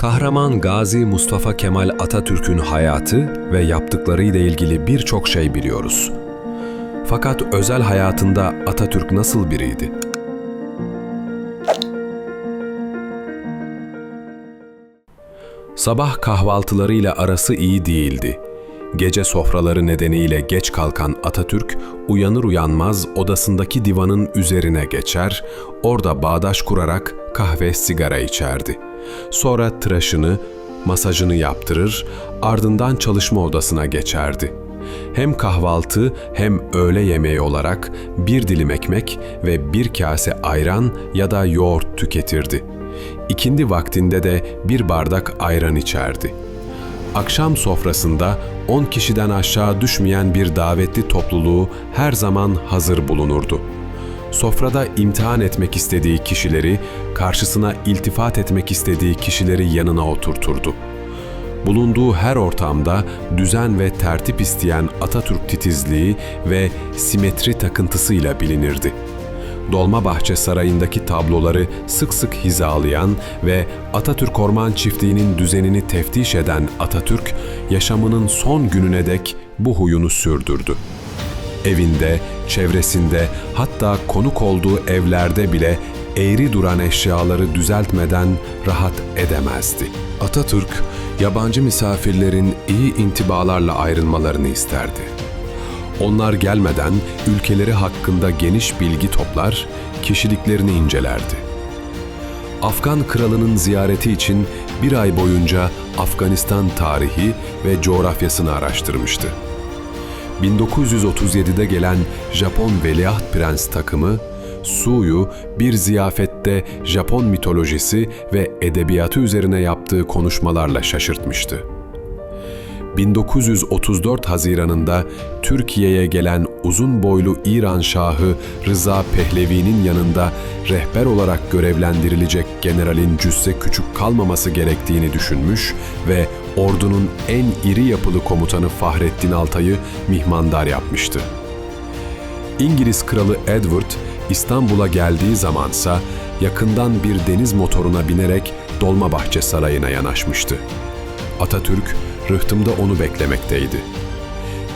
Kahraman Gazi Mustafa Kemal Atatürk'ün hayatı ve yaptıklarıyla ilgili birçok şey biliyoruz. Fakat özel hayatında Atatürk nasıl biriydi? Sabah kahvaltılarıyla arası iyi değildi. Gece sofraları nedeniyle geç kalkan Atatürk uyanır uyanmaz odasındaki divanın üzerine geçer, orada bağdaş kurarak kahve sigara içerdi. Sonra tıraşını, masajını yaptırır, ardından çalışma odasına geçerdi. Hem kahvaltı hem öğle yemeği olarak bir dilim ekmek ve bir kase ayran ya da yoğurt tüketirdi. İkindi vaktinde de bir bardak ayran içerdi. Akşam sofrasında 10 kişiden aşağı düşmeyen bir davetli topluluğu her zaman hazır bulunurdu. Sofrada imtihan etmek istediği kişileri, karşısına iltifat etmek istediği kişileri yanına oturturdu. Bulunduğu her ortamda düzen ve tertip isteyen Atatürk titizliği ve simetri takıntısıyla bilinirdi. Dolmabahçe Sarayı'ndaki tabloları sık sık hizalayan ve Atatürk Orman Çiftliği'nin düzenini teftiş eden Atatürk, yaşamının son gününe dek bu huyunu sürdürdü. Evinde, çevresinde, hatta konuk olduğu evlerde bile eğri duran eşyaları düzeltmeden rahat edemezdi. Atatürk, yabancı misafirlerin iyi intibalarla ayrılmalarını isterdi. Onlar gelmeden ülkeleri hakkında geniş bilgi toplar, kişiliklerini incelerdi. Afgan kralının ziyareti için bir ay boyunca Afganistan tarihi ve coğrafyasını araştırmıştı. 1937'de gelen Japon Veliaht Prens takımı, Su'yu bir ziyafette Japon mitolojisi ve edebiyatı üzerine yaptığı konuşmalarla şaşırtmıştı. 1934 Haziran'ında Türkiye'ye gelen uzun boylu İran Şahı Rıza Pehlevi'nin yanında rehber olarak görevlendirilecek generalin cüsse küçük kalmaması gerektiğini düşünmüş ve ordunun en iri yapılı komutanı Fahrettin Altay'ı mihmandar yapmıştı. İngiliz kralı Edward İstanbul'a geldiği zamansa yakından bir deniz motoruna binerek Dolmabahçe Sarayı'na yanaşmıştı. Atatürk rıhtımda onu beklemekteydi.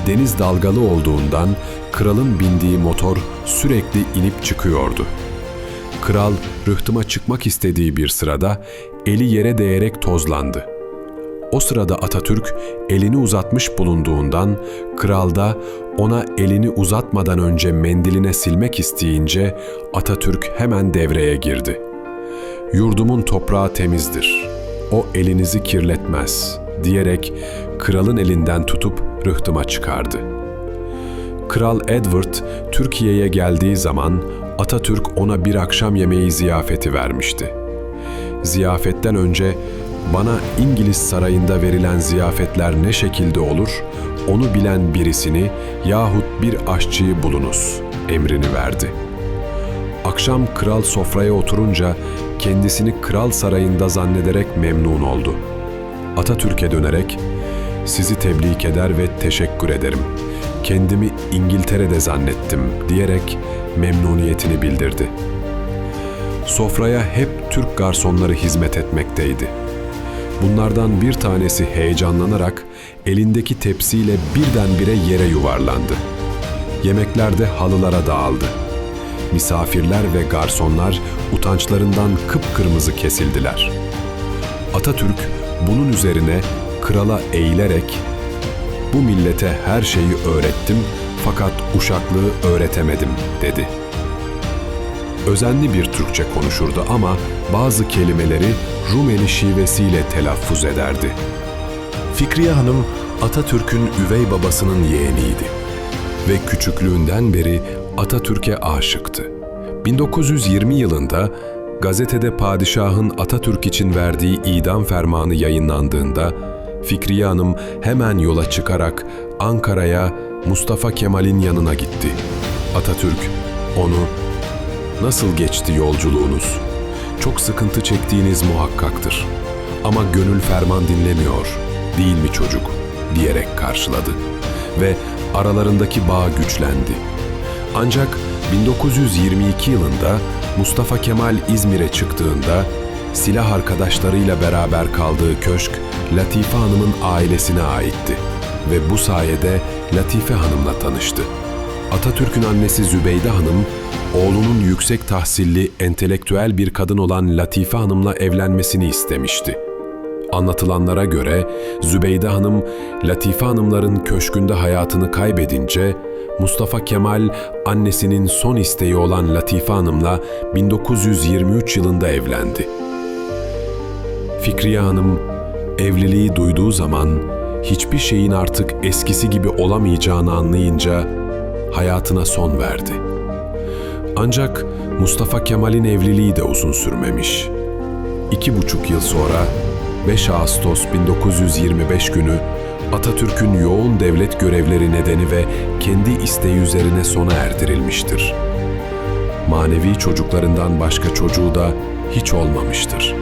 Deniz dalgalı olduğundan kralın bindiği motor sürekli inip çıkıyordu. Kral rıhtıma çıkmak istediği bir sırada eli yere değerek tozlandı. O sırada Atatürk elini uzatmış bulunduğundan kral da ona elini uzatmadan önce mendiline silmek isteyince Atatürk hemen devreye girdi. Yurdumun toprağı temizdir. O elinizi kirletmez.'' diyerek kralın elinden tutup rıhtıma çıkardı. Kral Edward Türkiye'ye geldiği zaman Atatürk ona bir akşam yemeği ziyafeti vermişti. Ziyafetten önce bana İngiliz sarayında verilen ziyafetler ne şekilde olur, onu bilen birisini yahut bir aşçıyı bulunuz emrini verdi. Akşam kral sofraya oturunca kendisini kral sarayında zannederek memnun oldu.'' Atatürk'e dönerek sizi tebrik eder ve teşekkür ederim. Kendimi İngiltere'de zannettim diyerek memnuniyetini bildirdi. Sofraya hep Türk garsonları hizmet etmekteydi. Bunlardan bir tanesi heyecanlanarak elindeki tepsiyle birdenbire yere yuvarlandı. Yemekler de halılara dağıldı. Misafirler ve garsonlar utançlarından kıpkırmızı kesildiler. Atatürk bunun üzerine krala eğilerek bu millete her şeyi öğrettim fakat uşaklığı öğretemedim dedi. Özenli bir Türkçe konuşurdu ama bazı kelimeleri Rumeli şivesiyle telaffuz ederdi. Fikriye Hanım Atatürk'ün üvey babasının yeğeniydi ve küçüklüğünden beri Atatürk'e aşıktı. 1920 yılında gazetede padişahın Atatürk için verdiği idam fermanı yayınlandığında Fikriye Hanım hemen yola çıkarak Ankara'ya Mustafa Kemal'in yanına gitti. Atatürk onu "Nasıl geçti yolculuğunuz? Çok sıkıntı çektiğiniz muhakkaktır. Ama gönül ferman dinlemiyor, değil mi çocuk?" diyerek karşıladı ve aralarındaki bağ güçlendi. Ancak 1922 yılında Mustafa Kemal İzmir'e çıktığında silah arkadaşlarıyla beraber kaldığı köşk Latife Hanım'ın ailesine aitti ve bu sayede Latife Hanım'la tanıştı. Atatürk'ün annesi Zübeyde Hanım, oğlunun yüksek tahsilli, entelektüel bir kadın olan Latife Hanım'la evlenmesini istemişti. Anlatılanlara göre Zübeyde Hanım, Latife Hanımların köşkünde hayatını kaybedince Mustafa Kemal annesinin son isteği olan Latife Hanım'la 1923 yılında evlendi. Fikriye Hanım evliliği duyduğu zaman hiçbir şeyin artık eskisi gibi olamayacağını anlayınca hayatına son verdi. Ancak Mustafa Kemal'in evliliği de uzun sürmemiş. İki buçuk yıl sonra 5 Ağustos 1925 günü Atatürk'ün yoğun devlet görevleri nedeni ve kendi isteği üzerine sona erdirilmiştir. Manevi çocuklarından başka çocuğu da hiç olmamıştır.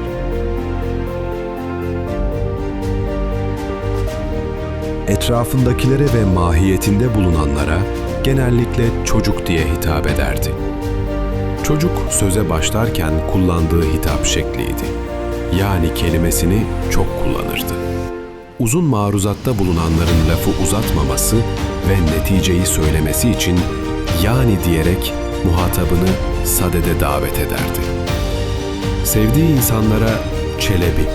Etrafındakilere ve mahiyetinde bulunanlara genellikle çocuk diye hitap ederdi. Çocuk söze başlarken kullandığı hitap şekliydi. Yani kelimesini çok kullanırdı. Uzun maruzatta bulunanların lafı uzatmaması ve neticeyi söylemesi için yani diyerek muhatabını sadede davet ederdi. Sevdiği insanlara çelebi,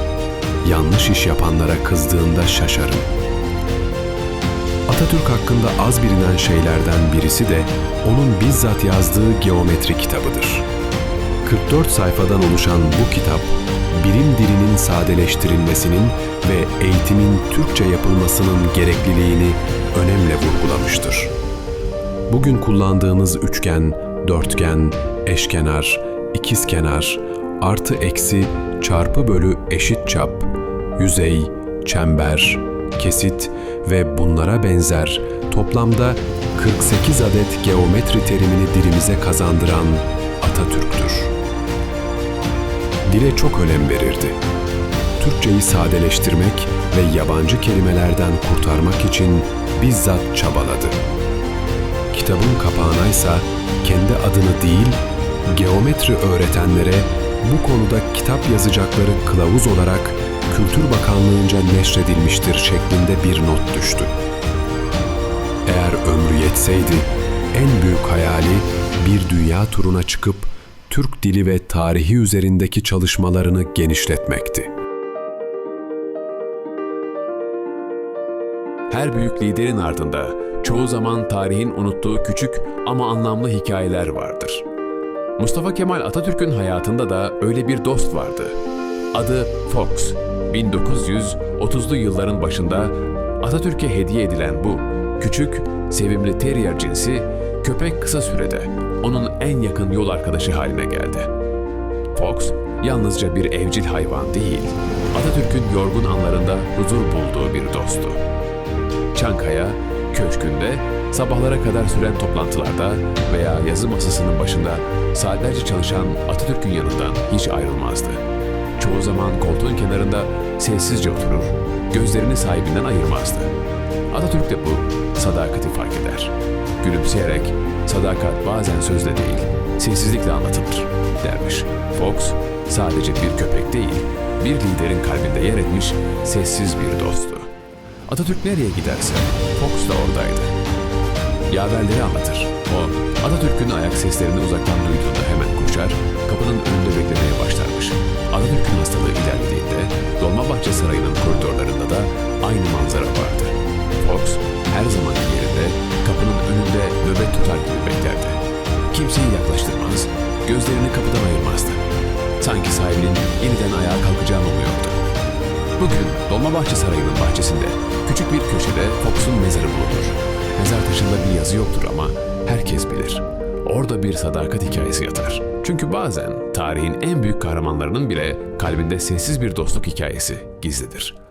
yanlış iş yapanlara kızdığında şaşarım. Atatürk hakkında az bilinen şeylerden birisi de onun bizzat yazdığı geometri kitabıdır. 44 sayfadan oluşan bu kitap, bilim dilinin sadeleştirilmesinin ve eğitimin Türkçe yapılmasının gerekliliğini önemle vurgulamıştır. Bugün kullandığımız üçgen, dörtgen, eşkenar, ikizkenar, artı eksi, çarpı bölü eşit çap, yüzey, çember, kesit ve bunlara benzer toplamda 48 adet geometri terimini dilimize kazandıran Atatürk'tür. Dile çok önem verirdi. Türkçeyi sadeleştirmek ve yabancı kelimelerden kurtarmak için bizzat çabaladı. Kitabın kapağına ise kendi adını değil, geometri öğretenlere bu konuda kitap yazacakları kılavuz olarak Kültür Bakanlığı'nca neşredilmiştir şeklinde bir not düştü. Eğer ömrü yetseydi, en büyük hayali bir dünya turuna çıkıp Türk dili ve tarihi üzerindeki çalışmalarını genişletmekti. Her büyük liderin ardında çoğu zaman tarihin unuttuğu küçük ama anlamlı hikayeler vardır. Mustafa Kemal Atatürk'ün hayatında da öyle bir dost vardı. Adı Fox. 1930'lu yılların başında Atatürk'e hediye edilen bu küçük, sevimli terrier cinsi köpek kısa sürede onun en yakın yol arkadaşı haline geldi. Fox yalnızca bir evcil hayvan değil, Atatürk'ün yorgun anlarında huzur bulduğu bir dosttu. Çankaya, köşkünde, sabahlara kadar süren toplantılarda veya yazı masasının başında saatlerce çalışan Atatürk'ün yanından hiç ayrılmazdı. Çoğu zaman koltuğun kenarında sessizce oturur, gözlerini sahibinden ayırmazdı. Atatürk de bu sadakati fark eder. Gülümseyerek, sadakat bazen sözle değil, sessizlikle anlatılır, dermiş. Fox, sadece bir köpek değil, bir liderin kalbinde yer etmiş sessiz bir dosttu. Atatürk nereye giderse Fox da oradaydı. Yaverleri anlatır. O, Atatürk'ün ayak seslerini uzaktan duyduğunda hemen koşar, kapının önünde beklemeye başlarmış. Atatürk'ün hastalığı ilerlediğinde Dolmabahçe Sarayı'nın koridorlarında da aynı manzara vardı. Fox, her zamanki yerinde kapının önünde nöbet tutar gibi beklerdi. Kimseyi yaklaştırmaz, gözlerini kapıdan ayırmazdı. Sanki sahibinin yeniden ayağa kalkacağını umuyordu. Bugün Dolmabahçe Sarayı'nın bahçesinde küçük bir köşede Fox'un mezarı bulunur. Mezar taşında bir yazı yoktur ama herkes bilir. Orada bir sadakat hikayesi yatar. Çünkü bazen tarihin en büyük kahramanlarının bile kalbinde sessiz bir dostluk hikayesi gizlidir.